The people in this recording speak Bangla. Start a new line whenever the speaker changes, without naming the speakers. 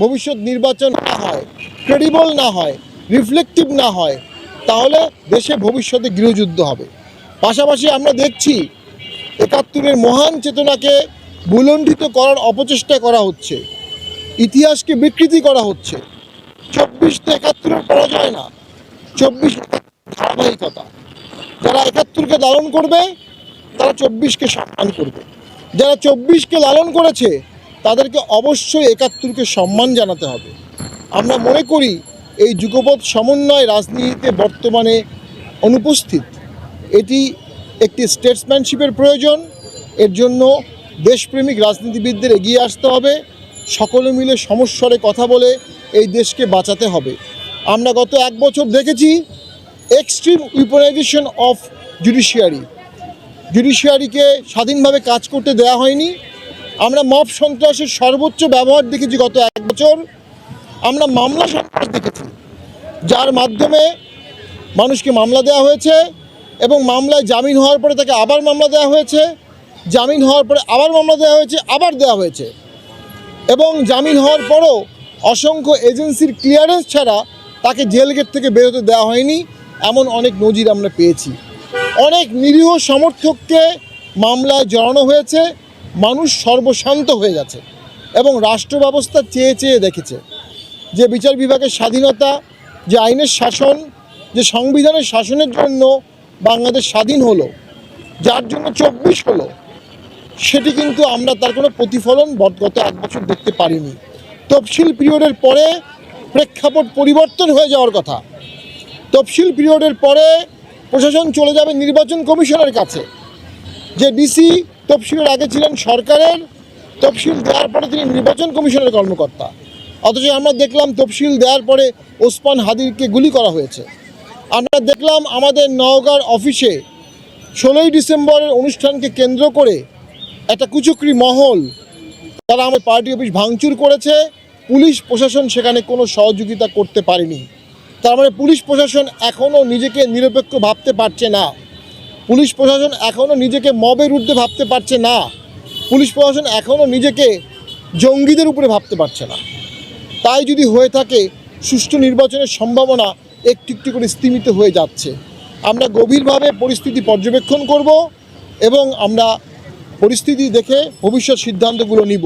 ভবিষ্যৎ নির্বাচন না হয় ক্রেডিবল না হয় রিফ্লেকটিভ না হয়, তাহলে দেশে ভবিষ্যতে গৃহযুদ্ধ হবে। পাশাপাশি আমরা দেখছি একাত্তরের মহান চেতনাকে বুলণ্ডিত করার অপচেষ্টা করা হচ্ছে, ইতিহাসকে বিকৃতি করা হচ্ছে। চব্বিশ তো একাত্তরের পরাজয় না, চব্বিশ ধারাবাহিকতা। যারা একাত্তরকে লালন করবে, তারা চব্বিশকে সম্মান করবে। যারা চব্বিশকে লালন করেছে তাদেরকে অবশ্যই একাত্তরকে সম্মান জানাতে হবে। আমরা মনে করি এই যুগপৎ সমন্বয় রাজনীতিতে বর্তমানে অনুপস্থিত। এটি একটি স্টেটসম্যানশিপের প্রয়োজন। এর জন্য দেশপ্রেমিক রাজনীতিবিদদের এগিয়ে আসতে হবে। সকলে মিলে সমস্বরে কথা বলে এই দেশকে বাঁচাতে হবে। আমরা গত এক বছর দেখেছি এক্সট্রিম উইপনাইজেশন অফ জুডিশিয়ারি জুডিশিয়ারিকে স্বাধীনভাবে কাজ করতে দেওয়া হয়নি। আমরা মব সন্ত্রাসের সর্বোচ্চ ব্যবহার দেখেছি গত এক বছর। আমরা মামলা সন্ত্রাস দেখেছি, যার মাধ্যমে মানুষকে মামলা দেওয়া হয়েছে এবং মামলায় জামিন হওয়ার পরে তাকে আবার মামলা দেওয়া হয়েছে, জামিন হওয়ার পরে আবার মামলা দেওয়া হয়েছে, আবার দেওয়া হয়েছে। এবং জামিন হওয়ার পরও অসংখ্য এজেন্সির ক্লিয়ারেন্স ছাড়া তাকে জেল গেট থেকে বেরোতে দেওয়া হয়নি, এমন অনেক নজির আমরা পেয়েছি। অনেক নিরীহ সমর্থককে মামলায় জড়ানো হয়েছে মানুষ সর্বশান্ত হয়ে গেছে এবং রাষ্ট্র ব্যবস্থা চেয়ে চেয়ে দেখেছে যে বিচার বিভাগের স্বাধীনতা, যে আইনের শাসন, যে সংবিধানের শাসনের জন্য বাংলাদেশ স্বাধীন হলো, যার জন্য চব্বিশ হলো, সেটি কিন্তু আমরা তার কোনো প্রতিফলন গত এক বছর দেখতে পারিনি। তফসিল পিরিয়ডের পরে প্রেক্ষাপট পরিবর্তন হয়ে যাওয়ার কথা। তফসিল পিরিয়ডের পরে প্রশাসন চলে যাবে নির্বাচন কমিশনের কাছে, যে ডিসি তফসিলের আগে ছিলেন সরকারের, তফসিল দেওয়ার পরে তিনি নির্বাচন কমিশনের কর্মকর্তা। অথচ আমরা দেখলাম তফসিল দেওয়ার পরে ওসমান হাদিরকে গুলি করা হয়েছে। আমরা দেখলাম আমাদের নওগাঁর অফিসে ষোলোই ডিসেম্বরের অনুষ্ঠানকে কেন্দ্র করে একটা কুচক্রি মহল তারা আমার পার্টি অফিস ভাঙচুর করেছে, পুলিশ প্রশাসন সেখানে কোনো সহযোগিতা করতে পারেনি। তার মানে পুলিশ প্রশাসন এখনও নিজেকে নিরপেক্ষ ভাবতে পারছে না। পুলিশ প্রশাসন এখনও নিজেকে মবের ঊর্ধ্বে ভাবতে পারছে না। পুলিশ প্রশাসন এখনও নিজেকে জঙ্গিদের উপরে ভাবতে পারছে না। তাই যদি হয়ে থাকে, সুষ্ঠু নির্বাচনের সম্ভাবনা একটু একটু করে স্তীমিত হয়ে যাচ্ছে। আমরা গভীরভাবে পরিস্থিতি পর্যবেক্ষণ করব এবং আমরা পরিস্থিতি দেখে ভবিষ্যৎ সিদ্ধান্তগুলো নিব।